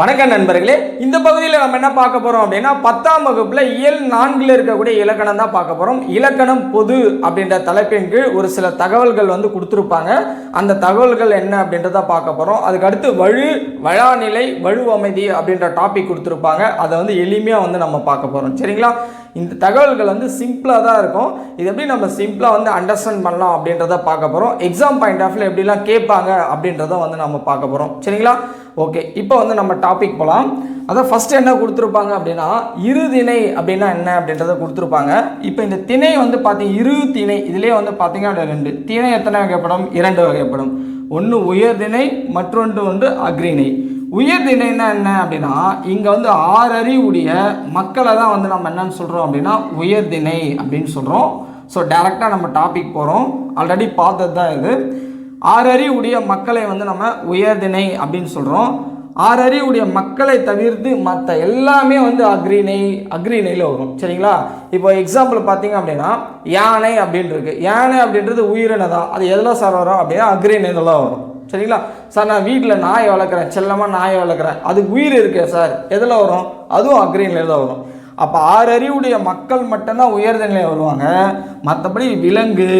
வணக்கம் நண்பர்களே இந்த பகுதியில் நம்ம என்ன பார்க்க போகிறோம் அப்படின்னா பத்தாம் வகுப்பில் இயல் நான்கில் இருக்கக்கூடிய இலக்கணம் தான் பார்க்க போகிறோம் இலக்கணம் பொது அப்படின்ற தலைப்பின் கீழ் ஒரு சில தகவல்கள் வந்து கொடுத்துருப்பாங்க. அந்த தகவல்கள் என்ன அப்படின்றத பார்க்க போகிறோம் அதுக்கு அடுத்து வழு வழாநிலை வலுவமைதி அப்படின்ற டாபிக் கொடுத்துருப்பாங்க. அதை வந்து எளிமையாக வந்து நம்ம பார்க்க போகிறோம் சரிங்களா? இந்த தகவல்கள் வந்து சிம்பிளாக தான் இருக்கும். இது எப்படி நம்ம சிம்பிளாக வந்து அண்டர்ஸ்டாண்ட் பண்ணலாம் அப்படின்றத பார்க்க போகிறோம் எக்ஸாம் பாயிண்ட் ஆஃப்ல எப்படிலாம் கேட்பாங்க அப்படின்றத வந்து நம்ம பார்க்க போகிறோம் சரிங்களா? ஓகே இப்போ வந்து நம்ம டாபிக் போகலாம் அதான் ஃபஸ்ட்டு என்ன கொடுத்துருப்பாங்க அப்படின்னா இரு திணை அப்படின்னா என்ன அப்படின்றத கொடுத்துருப்பாங்க. இப்போ இந்த திணை வந்து பார்த்தீங்க இரு திணை இதுலேயே வந்து பார்த்தீங்க அப்படின்னா ரெண்டு. திணை எத்தனை வகைப்படும்? இரண்டு வகைப்படும். ஒன்று உயர்திணை மற்றொன்று வந்து அக்ரிணை உயர்திணைன்னா என்ன அப்படின்னா இங்கே வந்து ஆறறிவுடைய மக்களை தான் வந்து நம்ம என்னன்னு சொல்கிறோம் அப்படின்னா உயர்திணை அப்படின்னு சொல்கிறோம் ஸோ டேரெக்டாக நம்ம டாபிக் போகிறோம் ஆல்ரெடி பார்த்தது தான் இது. ஆறறிவுடைய மக்களை வந்து நம்ம உயர்திணை அப்படின்னு சொல்கிறோம் ஆறறிவுடைய மக்களை தவிர்த்து மற்ற எல்லாமே வந்து அக்ரிணை அக்ரிணையில் வரும். சரிங்களா? இப்போ எக்ஸாம்பிள் பார்த்தீங்க அப்படின்னா யானை அப்படின்னு இருக்கு. யானை அப்படின்றது உயிரினை தான் அது எதில் சார் வரும் அப்படின்னா அக்ரிணையில் தான் வரும். சரிங்களா? சார் நான் வீட்டில் நாயை வளர்க்குறேன். செல்லமாக நாயை வளர்க்குறேன். அது உயிர் இருக்கே சார் எதில் வரும்? அதுவும் அக்ரிணையில் தான் வரும். அப்போ ஆறறிவுடைய மக்கள் மட்டும்தான் உயர்நிலையில் வருவாங்க. மற்றபடி விலங்கு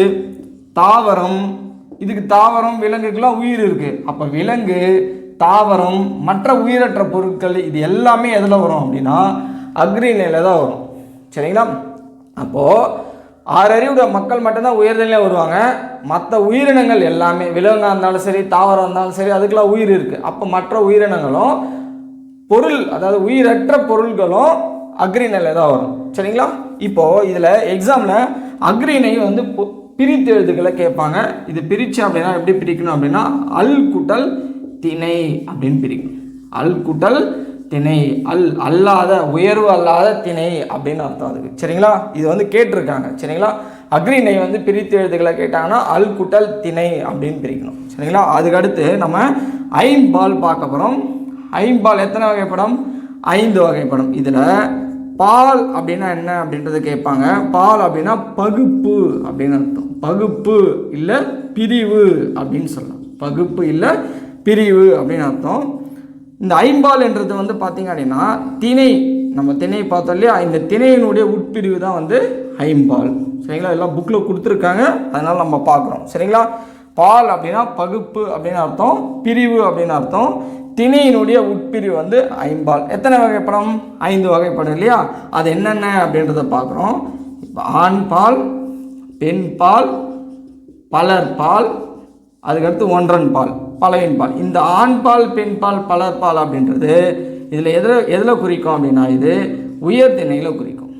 தாவரம் இதுக்கு தாவரம் விலங்குக்கெல்லாம் உயிர் இருக்குது அப்போ விலங்கு தாவரம் மற்ற உயிரற்ற பொருட்கள் இது எல்லாமே எதில் வரும் அப்படின்னா அக்ரிநிலையில் தான் வரும். சரிங்களா? அப்போது ஆறறிவுடைய மக்கள் மட்டும்தான் உயர்நிலையாக வருவாங்க. மற்ற உயிரினங்கள் எல்லாமே விலங்காக இருந்தாலும் சரி தாவரம் இருந்தாலும் சரி அதுக்கெல்லாம் உயிர் இருக்குது அப்போ மற்ற உயிரினங்களும் பொருள் அதாவது உயிரற்ற பொருள்களும் அக்ரிணையில் தான் வரும். சரிங்களா? இப்போது இதில் எக்ஸாமில் அக்ரிணை வந்து பொ- பிரித்து எழுத்துக்களை கேட்பாங்க. இது பிரித்து அப்படின்னா எப்படி பிரிக்கணும் அப்படின்னா அல் குட்டல் திணை அப்படின்னு பிரிக்கணும். அல் குட்டல் திணை அல் அல்லாத உயர்வு அல்லாத திணை அப்படின்னு அர்த்தம் அதுக்கு. சரிங்களா? இது வந்து கேட்டிருக்காங்க. சரிங்களா? அக்ரிணை வந்து பிரித்து எழுதுகளை கேட்டாங்கன்னா அல் குட்டல் திணை அப்படின்னு பிரிக்கணும். சரிங்களா? அதுக்கடுத்து நம்ம ஐம்பால் பார்க்க போகிறோம் ஐம்பால் எத்தனை வகைப்படம்? ஐந்து வகைப்படம். இதில் பால் அப்படின்னா என்ன அப்படின்றத கேட்பாங்க. பால் அப்படின்னா பகுப்பு அப்படின்னு அர்த்தம். பகுப்பு இல்லை பிரிவு அப்படின்னு சொல்லலாம். பகுப்பு இல்லை பிரிவு அப்படின்னு அர்த்தம். இந்த ஐம்பால் என்றது வந்து பார்த்திங்க அப்படின்னா திணை. நம்ம திணை பார்த்தோம் இல்லையா? இந்த திணையினுடைய உட்பிரிவு தான் வந்து ஐம்பால். சரிங்களா? எல்லாம் புக்கில் கொடுத்துருக்காங்க. அதனால் நம்ம பார்க்குறோம். சரிங்களா? பால் அப்படின்னா பகுப்பு அப்படின்னு அர்த்தம். பிரிவு அப்படின்னு அர்த்தம். திணையினுடைய உட்பிரிவு வந்து ஐம்பால். எத்தனை வகைப்படம்? ஐந்து வகைப்படம் இல்லையா? அது என்னென்ன அப்படின்றத பார்க்குறோம். இப்போ ஆண் பால் பெண் பால் பலர் பால் அதுக்கடுத்து ஒன்றன் பால் பலவின் பால் இந்த ஆண் பால் பெண் பால் பலர் பால் அப்படின்றது இதில் எதில் எதில் குறிக்கும் அப்படின்னா இது உயர் திணையில் குறிக்கும்.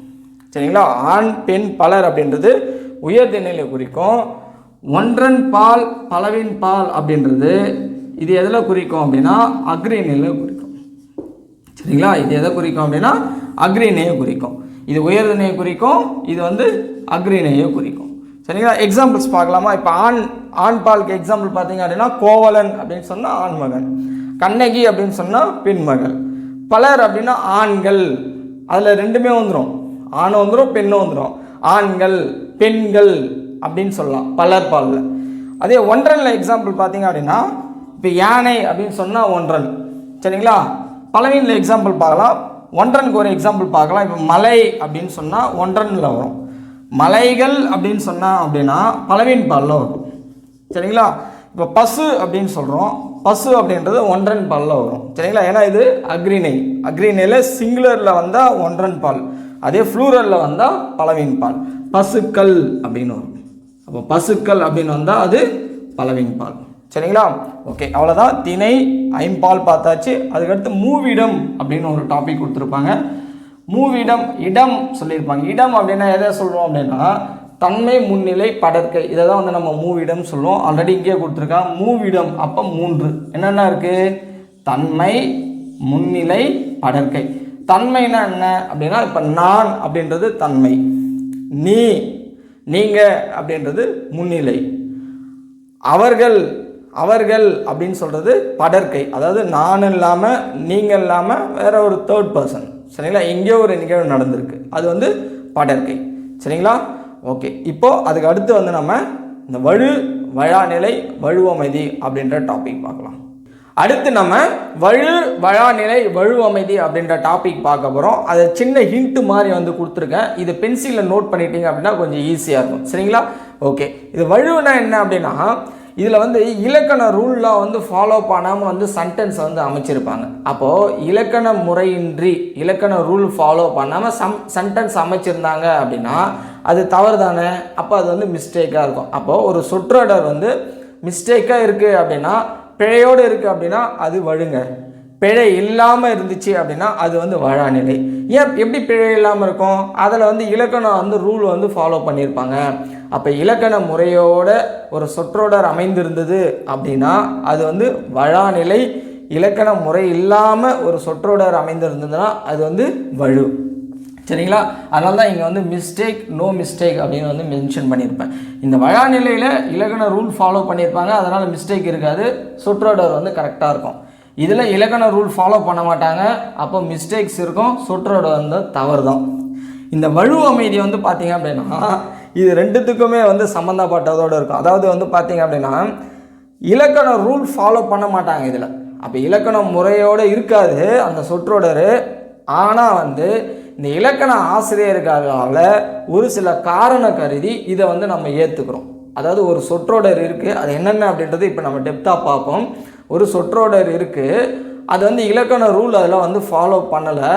சரிங்களா? ஆண் பெண் பலர் அப்படின்றது உயர் திணையில் குறிக்கும். ஒன்றன் பால் பலவின் பால் அப்படின்றது இது எதில் குறிக்கும் அப்படின்னா அக்ரினில் குறிக்கும். சரிங்களா? இது எதை குறிக்கும் அப்படின்னா அக்ரினையை குறிக்கும். இது உயர்திணையை குறிக்கும் இது வந்து அக்ரினையை குறிக்கும். சரிங்களா? எக்ஸாம்பிள்ஸ் பார்க்கலாமா? இப்போ ஆண் ஆண் பாலுக்கு எக்ஸாம்பிள் பார்த்தீங்க அப்படின்னா கோவலன் அப்படின்னு சொன்னால் ஆண்மகன். கண்ணகி அப்படின்னு சொன்னால் பெண்மகள். பலர் அப்படின்னா ஆண்கள். அதில் ரெண்டுமே வந்துடும் ஆணும் வந்துடும் பெண்ணும் வந்துடும் ஆண்கள் பெண்கள் அப்படின்னு சொல்லலாம் பலர் பாலில். அதே ஒன்றனில் எக்ஸாம்பிள் பார்த்தீங்க அப்படின்னா இப்போ யானை அப்படின்னு சொன்னால் ஒன்றன். சரிங்களா? பலவீனில் எக்ஸாம்பிள் பார்க்கலாம். ஒன்றனுக்கு ஒரு எக்ஸாம்பிள் பார்க்கலாம். இப்போ மலை அப்படின்னு சொன்னால் ஒன்றனில் வரும். மலைகள் அப்படின்னு சொன்னால் அப்படின்னா பலவீன் பாலில் வரும். சரிங்களா? இப்போ பசு அப்படின்னு சொல்கிறோம் பசு அப்படின்றது ஒன்றன் பாலில் வரும். சரிங்களா? ஏன்னா இது அக்ரிணை. அக்ரிணையில் சிங்குலரில் வந்தால் ஒன்றன் பால். அதே ஃப்ளூரலில் வந்தால் பலவீன் பால். பசுக்கள் அப்படின்னு வரும். அப்போ பசுக்கள் அப்படின்னு வந்தால் அது பலவீன் பால். சரிங்களா? ஓகே அவ்வளோதான் திணை ஐம்பால் பார்த்தாச்சு. அதுக்கடுத்து மூவிடம் அப்படின்னு ஒரு டாபிக் கொடுத்துருப்பாங்க. மூவிடம் இடம் சொல்லியிருப்பாங்க. இடம் அப்படின்னா எதை சொல்கிறோம் அப்படின்னா தன்மை முன்னிலை படற்கை. இதை தான் வந்து நம்ம மூவிடம் சொல்லுவோம். ஆல்ரெடி இங்கேயே கொடுத்துருக்கான். மூவிடம் அப்போ மூன்று. என்னென்ன இருக்குது தன்மை முன்னிலை படற்கை. தன்மைனா என்ன அப்படின்னா இப்போ நான் அப்படின்றது தன்மை. நீ நீங்கள் அப்படின்றது முன்னிலை. அவர்கள் அவர்கள் அப்படின்னு சொல்கிறது படற்கை. அதாவது நான் இல்லாமல் நீங்கள் இல்லாமல் வேற ஒரு தேர்ட் பர்சன் சரிங்களா? எங்கேயோ ஒரு நிகழ்வு நடந்திருக்கு. அது வந்து படற்கை. சரிங்களா? ஓகே. இப்போது அதுக்கு அடுத்து வந்து நம்ம இந்த வலு வழாநிலை வலுவமைதி அப்படின்ற டாபிக் பார்க்கலாம். அடுத்து நம்ம வழு வழாநிலை வழுவமைதி அப்படின்ற டாபிக் பார்க்க போகிறோம் அது சின்ன ஹிண்ட்டு மாதிரி வந்து கொடுத்துருக்கேன். இது பென்சிலில் நோட் பண்ணிட்டீங்க அப்படின்னா கொஞ்சம் ஈஸியாக இருக்கும். சரிங்களா? ஓகே. இது வழுவுனா என்ன அப்படின்னா இதில் வந்து இலக்கண ரூல்லாம் வந்து ஃபாலோ பண்ணாமல் வந்து சென்டென்ஸ் வந்து அமைச்சிருப்பாங்க. அப்போது இலக்கண முறையின்றி இலக்கண ரூல் ஃபாலோ பண்ணாமல் சம் சென்டென்ஸ் அமைச்சிருந்தாங்க அப்படின்னா அது தவறு தானே அப்போ அது வந்து மிஸ்டேக்காக இருக்கும். அப்போது ஒரு சொற்றொடர் வந்து மிஸ்டேக்காக இருக்குது அப்படின்னா பிழையோடு இருக்குது அப்படின்னா அது வழுங்க. பிழை இல்லாமல் இருந்துச்சு அப்படின்னா அது வந்து வழாநிலை. ஏன் எப்படி பிழை இல்லாமல் இருக்கும்? அதில் வந்து இலக்கணம் வந்து ரூல் வந்து ஃபாலோ பண்ணியிருப்பாங்க அப்போ இலக்கண முறையோட ஒரு சொற்றொடர் அமைந்திருந்தது அப்படின்னா அது வந்து வழாநிலை இலக்கண முறை இல்லாமல் ஒரு சொற்றொடர் அமைந்திருந்ததுன்னா அது வந்து வழு. சரிங்களா? அதனால தான் இங்கே வந்து மிஸ்டேக் நோ மிஸ்டேக் அப்படின்னு வந்து மென்ஷன் பண்ணியிருப்பேன். இந்த வழாநிலையில் இலக்கண ரூல் ஃபாலோ பண்ணியிருப்பாங்க. அதனால் மிஸ்டேக் இருக்காது. சொற்றொடர் வந்து கரெக்டாக இருக்கும். இதில் இலக்கண ரூல் ஃபாலோ பண்ண மாட்டாங்க. அப்போ மிஸ்டேக்ஸ் இருக்கும். சொற்றோட வந்து தவறு தான் இந்த வலு அமைதி வந்து பார்த்தீங்க அப்படின்னா இது ரெண்டுத்துக்குமே வந்து சம்மந்தப்பட்டதோடு இருக்கும். அதாவது வந்து பார்த்திங்க அப்படின்னா இலக்கண ரூல் ஃபாலோ பண்ண மாட்டாங்க இதில். அப்போ இலக்கண முறையோடு இருக்காது அந்த சொற்றொடர். ஆனால் வந்து இந்த இலக்கண ஆசிரியர்களால் ஒரு சில காரண கருதி இதை வந்து நம்ம ஏற்றுக்கிறோம் அதாவது ஒரு சொற்றொடர் இருக்குது அது என்னென்ன அப்படின்றது இப்போ நம்ம டெப்த்தாக பார்ப்போம். ஒரு சொற்றொடர் இருக்குது அது வந்து இலக்கண ரூல் அதில் வந்து ஃபாலோ பண்ணலை.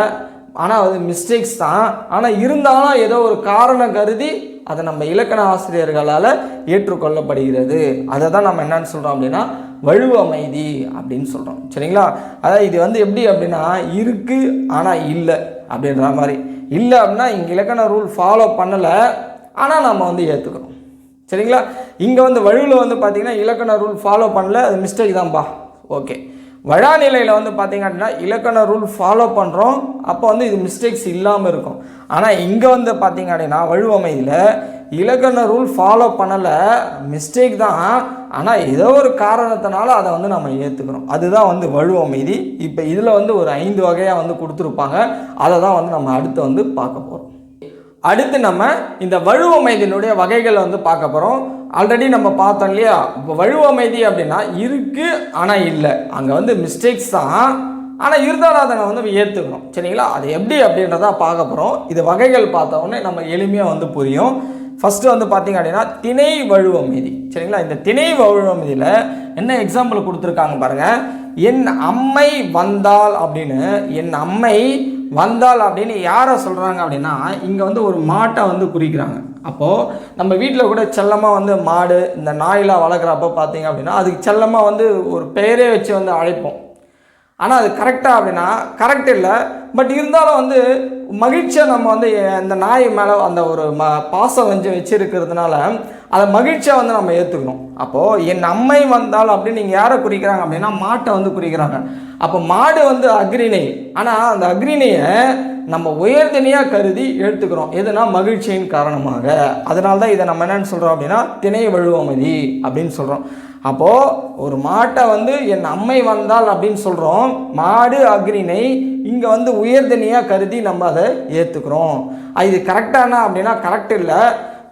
ஆனால் அது மிஸ்டேக்ஸ் தான். ஆனால் இருந்தாலும் ஏதோ ஒரு காரணம் கருதி அதை நம்ம இலக்கண ஆசிரியர்களால் ஏற்றுக்கொள்ளப்படுகிறது. அதை தான் நம்ம என்னன்னு சொல்கிறோம் அப்படின்னா வலு அமைதி அப்படின்னு சொல்கிறோம் சரிங்களா? அதாவது இது வந்து எப்படி அப்படின்னா இருக்குது ஆனால் இல்லை அப்படின்ற மாதிரி. இல்லை அப்படின்னா இங்கே இலக்கண ரூல் ஃபாலோ பண்ணலை ஆனால் நம்ம வந்து ஏற்றுக்கிறோம் சரிங்களா? இங்கே வந்து வழுவில் வந்து பார்த்திங்கன்னா இலக்கண ரூல் ஃபாலோ பண்ணல அது மிஸ்டேக் தான்ப்பா ஓகே வழாநிலையில் வந்து பார்த்தீங்க அப்படின்னா இலக்கண ரூல் ஃபாலோ பண்ணுறோம் அப்போ வந்து இது மிஸ்டேக்ஸ் இல்லாமல் இருக்கும். ஆனால் இங்கே வந்து பார்த்தீங்க அப்படின்னா வழுவமைதியில் இலக்கண ரூல் ஃபாலோ பண்ணலை. மிஸ்டேக் தான். ஆனால் ஏதோ ஒரு காரணத்தினால அதை வந்து நம்ம ஏற்றுக்கிறோம் அதுதான் வந்து வழுவமைதி இப்போ இதில் வந்து ஒரு ஐந்து வகையாக வந்து கொடுத்துருப்பாங்க. அதை தான் வந்து நம்ம அடுத்து வந்து பார்க்க போகிறோம் அடுத்து நம்ம இந்த வழுவமைதியினுடைய வகைகளை வந்து பார்க்க போகிறோம் ஆல்ரெடி நம்ம பார்த்தோம் இல்லையா? இப்போ வழுவமைதி அப்படின்னா இருக்கு ஆனால் இல்லை. அங்கே வந்து மிஸ்டேக்ஸ் தான். ஆனால் இருந்தாலும் அதை வந்து ஏற்றுக்கணும் சரிங்களா? அது எப்படி அப்படின்றத பார்க்க போகிறோம் இது வகைகள் பார்த்தோன்னே நம்ம எளிமையாக வந்து புரியும். ஃபஸ்ட்டு வந்து பார்த்திங்க அப்படின்னா திணை வழுவமைதி சரிங்களா? இந்த திணை வழுவமைதியில் என்ன எக்ஸாம்பிள் கொடுத்துருக்காங்க பாருங்கள் என் அம்மை வந்தால் அப்படின்னு என் அம்மை வந்தால் அப்படின்னு யாரை சொல்கிறாங்க அப்படின்னா இங்கே வந்து ஒரு மாட்டை வந்து குறிக்கிறாங்க. அப்போது நம்ம வீட்டில் கூட செல்லமாக வந்து மாடு இந்த நாயெலாம் வளர்க்குறப்ப பார்த்தீங்க அப்படின்னா அதுக்கு செல்லமாக வந்து ஒரு பெயரே வச்சு வந்து அழைப்போம். ஆனால் அது கரெக்டாக அப்படின்னா கரெக்ட் இல்லை. பட் இருந்தாலும் வந்து மகிழ்ச்சியை நம்ம வந்து இந்த நாய் மேலே அந்த ஒரு ம பாசம் வந்து வச்சுருக்கிறதுனால அதை மகிழ்ச்சியாக வந்து நம்ம ஏற்றுக்கணும் அப்போது என் அம்மை வந்தால் அப்படின்னு நீங்கள் யாரை குறிக்கிறாங்க அப்படின்னா மாட்டை வந்து குறிக்கிறாங்க. அப்போ மாடு வந்து அக்ரிணை. ஆனால் அந்த அக்ரிணையை நம்ம உயர்தனியாக கருதி எடுத்துக்கிறோம். எதுனா மகிழ்ச்சியின் காரணமாக. அதனால தான் இதை நம்ம என்னென்னு சொல்கிறோம் அப்படின்னா திணை வழுவமதி அப்படின்னு சொல்கிறோம் அப்போது ஒரு மாட்டை வந்து என் அம்மை வந்தால் அப்படின்னு சொல்கிறோம் மாடு அக்ரிணை இங்கே வந்து உயர்தனியாக கருதி நம்ம அதை ஏற்றுக்கிறோம் இது கரெக்டானா அப்படின்னா கரெக்ட் இல்லை.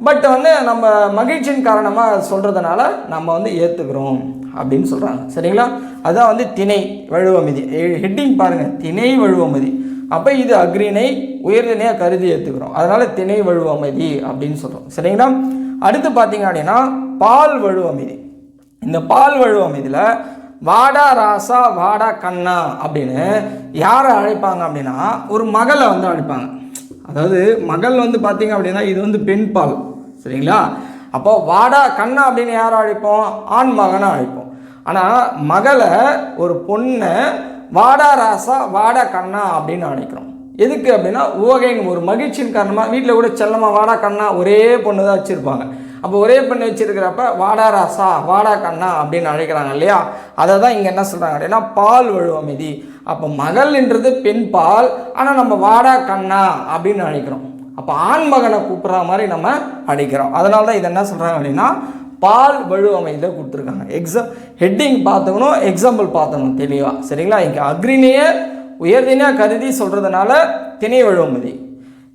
பட் வந்து நம்ம மகிழ்ச்சியின் காரணமாக சொல்கிறதுனால நம்ம வந்து ஏற்றுக்கிறோம் அப்படின்னு சொல்கிறாங்க சரிங்களா? அதுதான் வந்து திணை வழுவமதி. ஹெட்டிங் பாருங்கள் திணை வழுவமதி. அப்போ இது அக்ரிணை உயர்தினையாக கருதி ஏற்றுக்கிறோம் அதனால் திணை வழுவமதி அப்படின்னு சொல்கிறோம் சரிங்களா? அடுத்து பார்த்தீங்க அப்படின்னா பால் வழுவமதி. இந்த பால் வழுவம் இதில் வாடா ராசா வாடா கண்ணா அப்படின்னு யாரை அழைப்பாங்க அப்படின்னா ஒரு மகளை வந்து அழைப்பாங்க. அதாவது மகள் வந்து பார்த்தீங்க அப்படின்னா இது வந்து பெண் பால் சரிங்களா? அப்போ வாடா கண்ணா அப்படின்னு யாரை அழைப்போம்? ஆண் மகனை அழைப்போம். ஆனால் மகளை ஒரு பொண்ணை வாடா ராசா வாடா கண்ணா அப்படின்னு அழைக்கிறோம். எதுக்கு அப்படின்னா உவகைன்னு ஒரு மகிழ்ச்சியின் காரணமாக வீட்டில் கூட செல்லமாக வாடா கண்ணா ஒரே பொண்ணு தான் வச்சுருப்பாங்க. அப்போ ஒரே பொண்ணு வச்சுருக்கிறப்ப வாடா ராசா வாடா கண்ணா அப்படின்னு அழைக்கிறாங்க இல்லையா? அதை தான் இங்கே என்ன சொல்கிறாங்க அப்படின்னா பால் வழுவமைதி அப்போ மகள்ன்றது பெண் பால் ஆனால் நம்ம வாடா கண்ணா அப்படின்னு அழைக்கிறோம். அப்போ ஆண் மகனை கூப்பிட்ற மாதிரி நம்ம அழைக்கிறோம். அதனால தான் இதை என்ன சொல்கிறாங்க அப்படின்னா பால் வழுவமைதியில் கொடுத்துருக்காங்க. எக்ஸாம் ஹெட்டிங் பார்த்துக்கணும் எக்ஸாம்பிள் பார்த்துக்கணும் தெளிவாக சரிங்களா? இங்கே அக்ரிணியை உயர்தினா கருதி சொல்கிறதுனால திணை வழுவமதி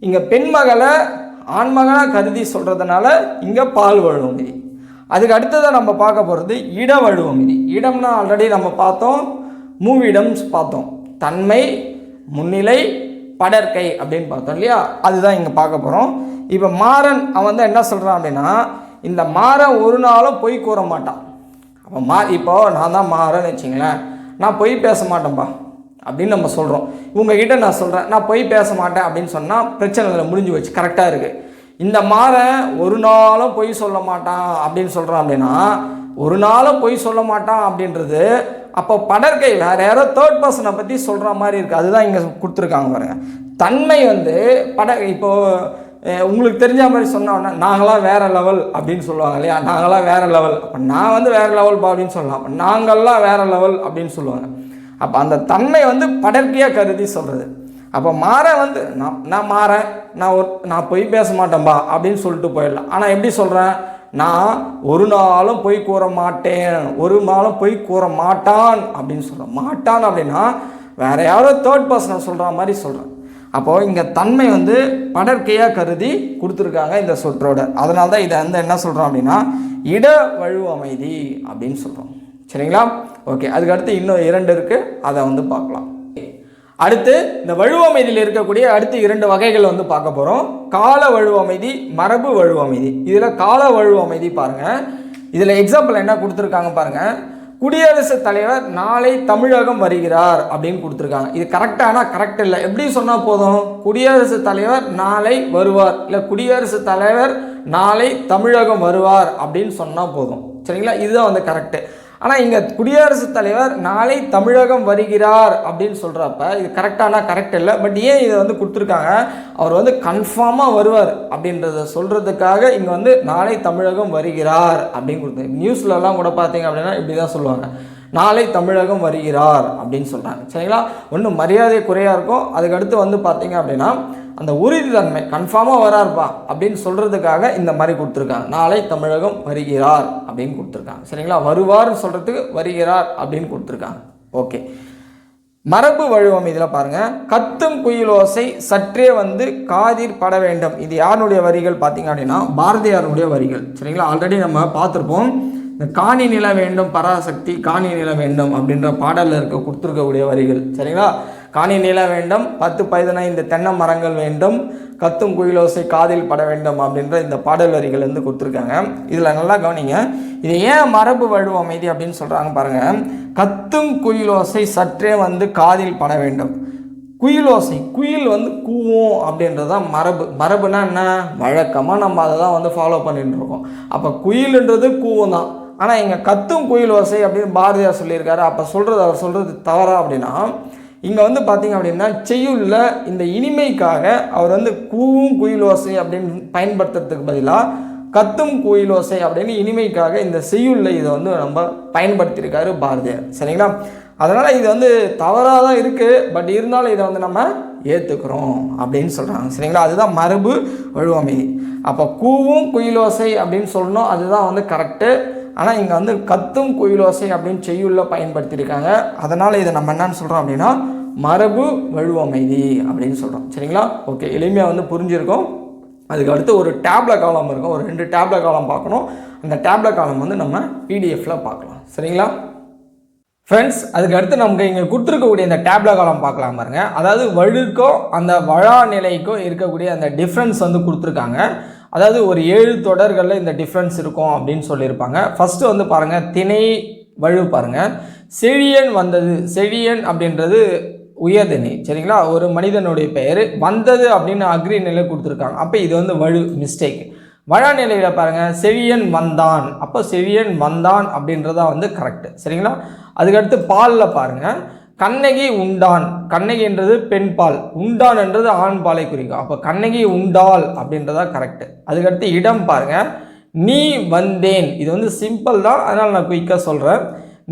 இங்கே பெண்மகளை ஆண்மகனாக கருதி சொல்கிறதுனால இங்கே பால் வழுவமதி அதுக்கு அடுத்ததை நம்ம பார்க்க போகிறது இட வழுவமதி இடம்னா ஆல்ரெடி நம்ம பார்த்தோம் மூவிடம் பார்த்தோம். தன்மை முன்னிலை படற்கை அப்படின்னு பார்த்தோம் இல்லையா? அதுதான் இங்கே பார்க்க போகிறோம் இப்போ மாறன் அவன் வந்து என்ன சொல்கிறான் அப்படின்னா இந்த மாறன் ஒரு நாளும் பொய் கூற மாட்டான். அப்போ மா இப்போ நான் தான் மாறன்னு வச்சிங்களேன். நான் பொய் பேச மாட்டேன்ப்பா அப்படின்னு நம்ம சொல்கிறோம் உங்ககிட்ட நான் சொல்கிறேன் நான் பொய் பேச மாட்டேன் அப்படின்னு சொன்னால் பிரச்சனைகளை முடிஞ்சு வச்சு கரெக்டாக இருக்குது இந்த மாதம் ஒரு நாளும் பொய் சொல்ல மாட்டான் அப்படின்னு சொல்கிறான் அப்படின்னா ஒரு நாளும் பொய் சொல்ல மாட்டான் அப்படின்றது அப்போ படற்கை வேறு யாரோ தேர்ட் பர்சனை பற்றி சொல்கிற மாதிரி இருக்குது அதுதான் இங்கே கொடுத்துருக்காங்க பாருங்க. தன்மை வந்து பட இப்போ உங்களுக்கு தெரிஞ்ச மாதிரி சொன்னோன்னா நாங்களாம் வேறு லெவல் அப்படின்னு சொல்லுவாங்க இல்லையா? நாங்களாம் வேறு லெவல் அப்போ நான் வந்து வேறு லெவல் பா அப்படின்னு சொல்லலாம். அப்போ நாங்கள்லாம் வேற லெவல் அப்படின்னு சொல்லுவாங்க. அப்போ அந்த தன்மை வந்து படற்கையாக கருதி சொல்கிறது அப்போ மாற வந்து நான் நான் மாறேன் நான் ஒரு நான் பொய் பேச மாட்டேன்பா அப்படின்னு சொல்லிட்டு போயிடலாம். ஆனால் எப்படி சொல்கிறேன் நான் ஒரு நாளும் பொய் கூற மாட்டேன் ஒரு நாளும் பொய் கூற மாட்டான் அப்படின்னு சொல்கிறேன் மாட்டான் அப்படின்னா வேற யாரோ தேர்ட் பர்சனை சொல்கிற மாதிரி சொல்கிறேன் அப்போது இங்கே தன்மை வந்து படற்கையாக கருதி கொடுத்துருக்காங்க இந்த சொற்றோட. அதனால தான் இதை வந்து என்ன சொல்கிறோம் அப்படின்னா இட வழு அமைதி அப்படின்னு சொல்கிறோம் சரிங்களா? ஓகே அதுக்கு அடுத்து இன்னும் இரண்டு இருக்குது அதை வந்து பார்க்கலாம். அடுத்து இந்த வழுவமைதியில் இருக்கக்கூடிய அடுத்து இரண்டு வகைகள் வந்து பார்க்க போகிறோம் கால வழுவமைதி மரபு வழுவமைதி இதில் கால வழுவமைதி பாருங்கள் இதில் எக்ஸாம்பிள் என்ன கொடுத்துருக்காங்க பாருங்கள் குடியரசுத் தலைவர் நாளை தமிழகம் வருகிறார் அப்படின்னு கொடுத்துருக்காங்க. இது கரெக்டானா கரெக்ட் இல்லை. எப்படி சொன்னால் போதும்? குடியரசுத் தலைவர் நாளை வருவார். இல்லை குடியரசுத் தலைவர் நாளை தமிழகம் வருவார் அப்படின்னு சொன்னால் போதும். சரிங்களா? இதுதான் வந்து கரெக்டு ஆனால் இங்கே குடியரசுத் தலைவர் நாளை தமிழகம் வருகிறார் அப்படின்னு சொல்கிறப்ப இது கரெக்டானா கரெக்ட் இல்லை பட் ஏன் இதை வந்து கொடுத்துருக்காங்க? அவர் வந்து கன்ஃபார்மாக வருவார் அப்படின்றத சொல்கிறதுக்காக இங்கே வந்து நாளை தமிழகம் வருகிறார் அப்படின்னு கொடுத்து நியூஸ்லலாம் கூட பார்த்தீங்க அப்படின்னா இப்படி தான் சொல்லுவாங்க. நாளை தமிழகம் வருகிறார் அப்படின்னு சொல்கிறாங்க சரிங்களா? ஒன்றும் மரியாதை குறையாக இருக்கும். அதுக்கடுத்து வந்து பார்த்தீங்க அப்படின்னா அந்த உறுதித்தன்மை கன்ஃபார்மாக வராருப்பா அப்படின்னு சொல்கிறதுக்காக இந்த மாதிரி கொடுத்துருக்காங்க. நாளை தமிழகம் வருகிறார் அப்படின்னு கொடுத்துருக்காங்க. சரிங்களா? வருவார்னு சொல்கிறதுக்கு வருகிறார் அப்படின்னு கொடுத்துருக்காங்க. ஓகே மரபு வழுவம் இதில் பாருங்கள் கத்தும் குயிலோசை சற்றே வந்து காதிர் பட வேண்டும். இது யாருடைய வரிகள் பார்த்தீங்க அப்படின்னா பாரதியாருடைய வரிகள். சரிங்களா? ஆல்ரெடி நம்ம பார்த்துருப்போம். இந்த காணி நில வேண்டும் பராசக்தி காணி நில வேண்டும் அப்படின்ற பாடலில் இருக்க கொடுத்துருக்கக்கூடிய வரிகள். சரிங்களா? காணி நில வேண்டும் பத்து பதினைந்து தென்னை மரங்கள் வேண்டும் கத்தும் குயிலோசை காதில் பட வேண்டும் அப்படின்ற இந்த பாடல் வரிகள் வந்து கொடுத்துருக்காங்க. இதில் நல்லா கவனிங்க. இது ஏன் மரபு வழுவ அமைதி அப்படின்னு சொல்கிறாங்க பாருங்கள் கத்தும் குயிலோசை சற்றே வந்து காதில் பட வேண்டும். குயிலோசை குயில் வந்து கூவோம் அப்படின்றது தான் மரபு. மரபுனா என்ன? வழக்கமாக நம்ம அதை தான் வந்து ஃபாலோ பண்ணிட்டு இருக்கோம். அப்போ குயிலுன்றது கூவம் தான் ஆனால் இங்கே கத்தும் குயில் ஓசை அப்படின்னு பாரதியார் சொல்லியிருக்காரு. அப்போ சொல்கிறது அவர் சொல்கிறது தவறா அப்படின்னா இங்கே வந்து பார்த்தீங்க அப்படின்னா செய்யுள்ள இந்த இனிமைக்காக அவர் வந்து கூவும் குயில் ஓசை அப்படின்னு பயன்படுத்துறதுக்கு பதிலாக கத்தும் குயில் ஓசை அப்படின்னு இனிமைக்காக இந்த செய்யுள்ள இதை வந்து நம்ம பயன்படுத்தியிருக்காரு பாரதியார். சரிங்களா? அதனால் இது வந்து தவறாக தான் இருக்குது பட் இருந்தாலும் இதை வந்து நம்ம ஏற்றுக்கிறோம் அப்படின்னு சொல்கிறாங்க சரிங்களா? அதுதான் மரபு வலுவமைதி. அப்போ கூவும் குயிலோசை அப்படின்னு சொல்லணும். அதுதான் வந்து கரெக்டு ஆனால் இங்கே வந்து கத்தும் குயிலோசை அப்படின்னு செய்யுள்ள பயன்படுத்தியிருக்காங்க. அதனால் இதை நம்ம என்னன்னு சொல்கிறோம் அப்படின்னா மரபு வழுவமைதி அப்படின்னு சொல்கிறோம் சரிங்களா? ஓகே எளிமையாக வந்து புரிஞ்சிருக்கும். அதுக்கு அடுத்து ஒரு டேப்ல காலம் இருக்கும். ஒரு ரெண்டு டேப்ல காலம் பார்க்கணும். அந்த டேப்ல காலம் வந்து நம்ம பிடிஎஃப்ல பார்க்கலாம். சரிங்களா? ஃப்ரெண்ட்ஸ் அதுக்கு அடுத்து நமக்கு இங்கே கொடுத்துருக்கக்கூடிய இந்த டேப்ல காலம் பார்க்கலாம் பாருங்க. அதாவது வழுக்கும் அந்த வழா நிலைக்கும் இருக்கக்கூடிய அந்த டிஃப்ரென்ஸ் வந்து கொடுத்துருக்காங்க. அதாவது ஒரு ஏழு தொடர்களில் இந்த டிஃப்ரென்ஸ் இருக்கும் அப்படின்னு சொல்லியிருப்பாங்க. ஃபஸ்ட்டு வந்து பாருங்கள் திணை வழு பாருங்கள் செழியன் வந்தது செழியன் அப்படின்றது உயர்திணை சரிங்களா? ஒரு மனிதனுடைய பெயர். வந்தது அப்படின்னு அக்ரி நிலை கொடுத்துருக்காங்க. அப்போ இது வந்து வழு மிஸ்டேக் வழா நிலையில் பாருங்கள் செவியன் வந்தான். அப்போ செவியன் வந்தான் அப்படின்றதா வந்து கரெக்டு சரிங்களா? அதுக்கடுத்து பாலில் பாருங்கள் கண்ணகி உண்டான். கண்ணகின்றது பெண் பால் உண்டான் என்றது ஆண் பாலை குறிக்கும் அப்போ கண்ணகி உண்டாள் அப்படின்றதா கரெக்டு அதுக்கடுத்து இடம் பாருங்கள் நீ வந்தேன். இது வந்து சிம்பிள் தான். அதனால் நான் குயிக்காக சொல்கிறேன்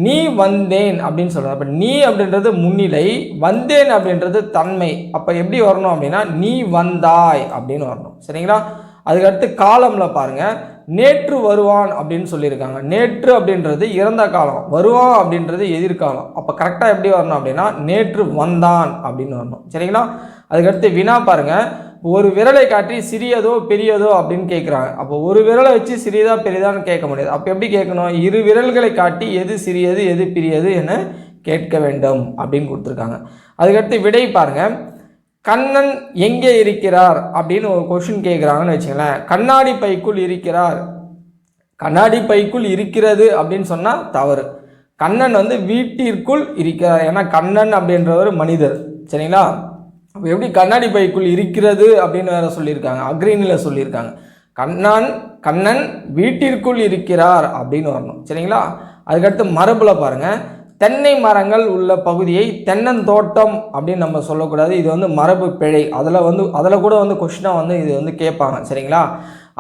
நீ வந்தேன் அப்படின்னு சொல்கிறேன் அப்போ நீ அப்படின்றது முன்னிலை. வந்தேன் அப்படின்றது தன்மை. அப்போ எப்படி வரணும் அப்படின்னா நீ வந்தாய் அப்படின்னு வரணும். சரிங்களா? அதுக்கடுத்து காலமில் பாருங்கள் நேற்று வருவான் அப்படின்னு சொல்லியிருக்காங்க. நேற்று அப்படின்றது இறந்த காலம். வருவான் அப்படின்றது எதிர்காலம். அப்போ கரெக்டாக எப்படி வரணும் அப்படின்னா நேற்று வந்தான் அப்படின்னு வரணும். சரிங்களா? அதுக்கடுத்து வினா பாருங்க. ஒரு விரலை காட்டி சிறியதோ பெரியதோ அப்படின்னு கேட்குறாங்க அப்போ ஒரு விரலை வச்சு சிறியதா பெரியதான்னு கேட்க முடியாது. அப்போ எப்படி கேட்கணும்? இரு விரல்களை காட்டி எது சிறியது எது பெரியது என கேட்க வேண்டும் அப்படின்னு கொடுத்துருக்காங்க. அதுக்கடுத்து விடை பாருங்கள் கண்ணன் எங்கே இருக்கிறார்? அப்படின்னு ஒரு கொஷின் கேட்குறாங்கன்னு வச்சுங்களேன் கண்ணாடி பைக்குள் இருக்கிறார். கண்ணாடி பைக்குள் இருக்கிறது அப்படின்னு சொன்னால் தவறு. கண்ணன் வந்து வீட்டிற்குள் இருக்கிறார். ஏன்னா கண்ணன் அப்படின்றவர் மனிதர். சரிங்களா? அப்போ எப்படி கண்ணாடி பைக்குள் இருக்கிறது அப்படின்னு வேற சொல்லியிருக்காங்க. அக்ரீனில் சொல்லியிருக்காங்க. கண்ணன் கண்ணன் வீட்டிற்குள் இருக்கிறார் அப்படின்னு வரணும். சரிங்களா? அதுக்கடுத்து மரபில் பாருங்கள் தென்னை மரங்கள் உள்ள பகுதியை தென்னந்தோட்டம் அப்படின்னு நம்ம சொல்லக்கூடாது. இது வந்து மரபு பிழை அதில் வந்து அதில் கூட வந்து கொஷினாக வந்து இது வந்து கேட்பாங்க. சரிங்களா?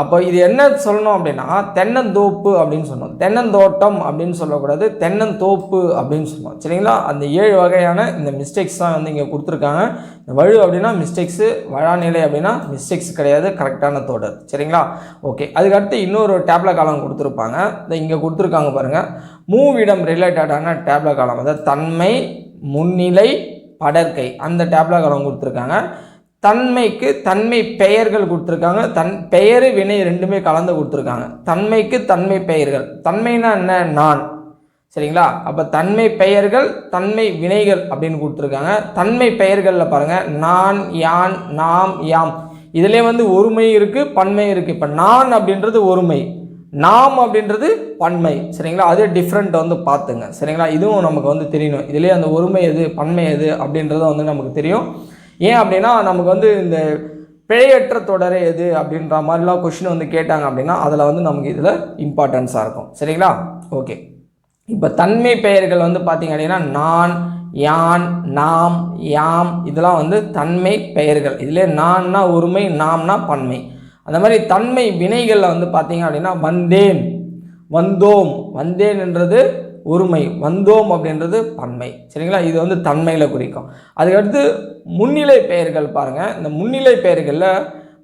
அப்போ இது என்ன சொல்லணும் அப்படின்னா தென்னந்தோப்பு அப்படின்னு சொன்னோம் தென்னந்தோட்டம் அப்படின்னு சொல்லக்கூடாது தென்னந்தோப்பு அப்படின்னு சொன்னோம் சரிங்களா? அந்த ஏழு வகையான இந்த மிஸ்டேக்ஸ் தான் வந்து இங்கே கொடுத்துருக்காங்க. இந்த வழு அப்படின்னா மிஸ்டேக்ஸு வழாநிலை அப்படின்னா மிஸ்டேக்ஸ் கிடையாது கரெக்டான தொடர். சரிங்களா? ஓகே அதுக்கடுத்து இன்னொரு டேப்ல காலம் கொடுத்துருப்பாங்க. இந்த இங்கே கொடுத்துருக்காங்க பாருங்கள் மூவிடம் ரிலேட்டடான டேப்ல காலம் அதாவது தன்மை முன்னிலை படற்கை. அந்த டேப்ல காலம் கொடுத்துருக்காங்க. தன்மைக்கு தன்மை பெயர்கள் கொடுத்துருக்காங்க. தன் பெயர் வினை ரெண்டுமே கலந்து கொடுத்துருக்காங்க. தன்மைக்கு தன்மை பெயர்கள். தன்மைனா என்ன? நான். சரிங்களா? அப்போ தன்மை பெயர்கள் தன்மை வினைகள் அப்படின்னு கொடுத்துருக்காங்க. தன்மை பெயர்களில் பாருங்கள் நான் யான் நாம் யாம். இதிலே வந்து ஒருமை இருக்குது பன்மை இருக்குது இப்போ நான் அப்படின்றது ஒருமை. நாம் அப்படின்றது பன்மை. சரிங்களா? அது டிஃப்ரெண்ட் வந்து பார்த்துங்க. சரிங்களா? இதுவும் நமக்கு வந்து தெரியணும். இதுலேயே அந்த ஒருமை எது பன்மை எது அப்படின்றத வந்து நமக்கு தெரியும். ஏன் அப்படின்னா நமக்கு வந்து இந்த பிழையற்ற தொடரே எது அப்படின்ற மாதிரிலாம் கொஷின் வந்து கேட்டாங்க அப்படின்னா அதில் வந்து நமக்கு இதில் இம்பார்ட்டன்ஸாக இருக்கும். சரிங்களா? ஓகே இப்போ தன்மை பெயர்கள் வந்து பார்த்தீங்க அப்படின்னா நான் யான் நாம் யாம் இதெல்லாம் வந்து தன்மை பெயர்கள். இதிலே நான்னா ஒருமை நாம்னா பன்மை. அந்த மாதிரி தன்மை வினைகளில் வந்து பார்த்தீங்க அப்படின்னா வந்தேன் வந்தோம். வந்தேன் என்றது ஒருமை வந்தோம் அப்படின்றது பன்மை. சரிங்களா? இது வந்து தன்மையில் குறிக்கும். அதுக்கடுத்து முன்னிலை பெயர்கள் பாருங்கள் இந்த முன்னிலை பெயர்களில்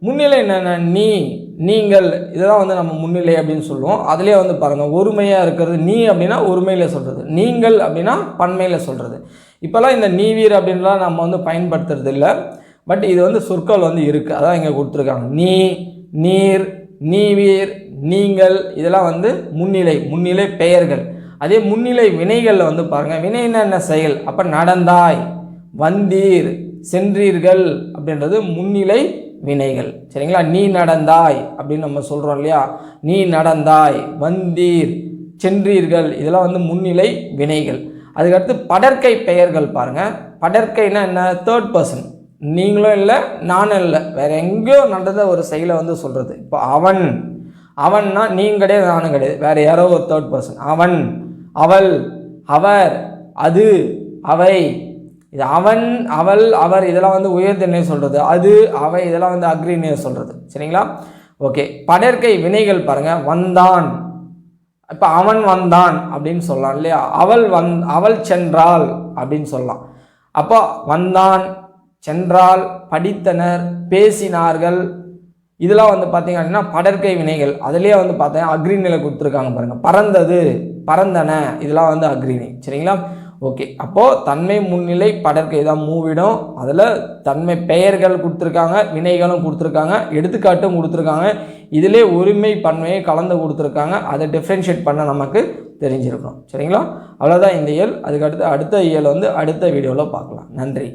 முன்னிலை என்னென்ன நீ நீங்கள் இதெல்லாம் வந்து நம்ம முன்னிலை அப்படின்னு சொல்லுவோம். அதிலே வந்து பாருங்கள் ஒருமையாக இருக்கிறது நீ அப்படின்னா ஒருமையில் சொல்கிறது நீங்கள் அப்படின்னா பன்மையில் சொல்கிறது இப்போல்லாம் இந்த நீவீர் அப்படின்லாம் நம்ம வந்து பயன்படுத்துறது இல்லை பட் இது வந்து சொற்கள் வந்து இருக்குது அதான் இங்கே கொடுத்துருக்காங்க. நீ நீர் நீவீர் நீங்கள் இதெல்லாம் வந்து முன்னிலை முன்னிலை பெயர்கள். அதே முன்னிலை வினைகளில் வந்து பாருங்கள் வினைன்னா என்ன செயல்? அப்போ நடந்தாய் வந்தீர் சென்றீர்கள் அப்படின்றது முன்னிலை வினைகள். சரிங்களா? நீ நடந்தாய் அப்படின்னு நம்ம சொல்கிறோம் இல்லையா? நீ நடந்தாய் வந்தீர் சென்றீர்கள். இதெல்லாம் வந்து முன்னிலை வினைகள். அதுக்கடுத்து படற்கை பெயர்கள் பாருங்கள் படற்கைனா என்ன? தேர்ட் பர்சன் நீங்களும் இல்லை நானும் இல்லை. வேற எங்கேயோ நடந்த ஒரு செயலை வந்து சொல்கிறது இப்போ அவன். அவன்னா நீங்க கிடையாது நானும் கிடையாது. வேற யாரோ ஒரு தேர்ட் பர்சன் அவன். அவள் அவர் அது அவை. இது அவன் அவள் அவர் இதெல்லாம் வந்து உயர்தனே சொல்கிறது அது அவை இதெல்லாம் வந்து அக்ரினே சொல்கிறது சரிங்களா? ஓகே. படற்கை வினைகள் பாருங்கள் வந்தான். இப்போ அவன் வந்தான் அப்படின்னு சொல்லலாம் இல்லையா? அவள் வந் அவள் சென்றாள் அப்படின்னு சொல்லலாம். அப்போ வந்தான் சென்றால் படித்தனர் பேசினார்கள். இதெல்லாம் வந்து பார்த்தீங்க அப்படின்னா படற்கை வினைகள். அதுலேயே வந்து பார்த்தீங்கன்னா அக்ரிநிலை கொடுத்துருக்காங்க பாருங்கள் பறந்தது. பறந்தன இதெல்லாம் வந்து அக்ரிணி. சரிங்களா? ஓகே. அப்போது தன்மை முன்னிலை படற்கை தான் மூவிடும் அதில் தன்மை பெயர்கள் கொடுத்துருக்காங்க வினைகளும் கொடுத்துருக்காங்க எடுத்துக்காட்டும் கொடுத்துருக்காங்க. இதிலே உரிமை பன்மையை கலந்து கொடுத்துருக்காங்க. அதை டிஃப்ரென்ஷியேட் பண்ண நமக்கு தெரிஞ்சிருக்கணும். சரிங்களா? அவ்வளோதான் இந்த இயல். அதுக்கடுத்து அடுத்த இயல் வந்து அடுத்த வீடியோவில் பார்க்கலாம். நன்றி.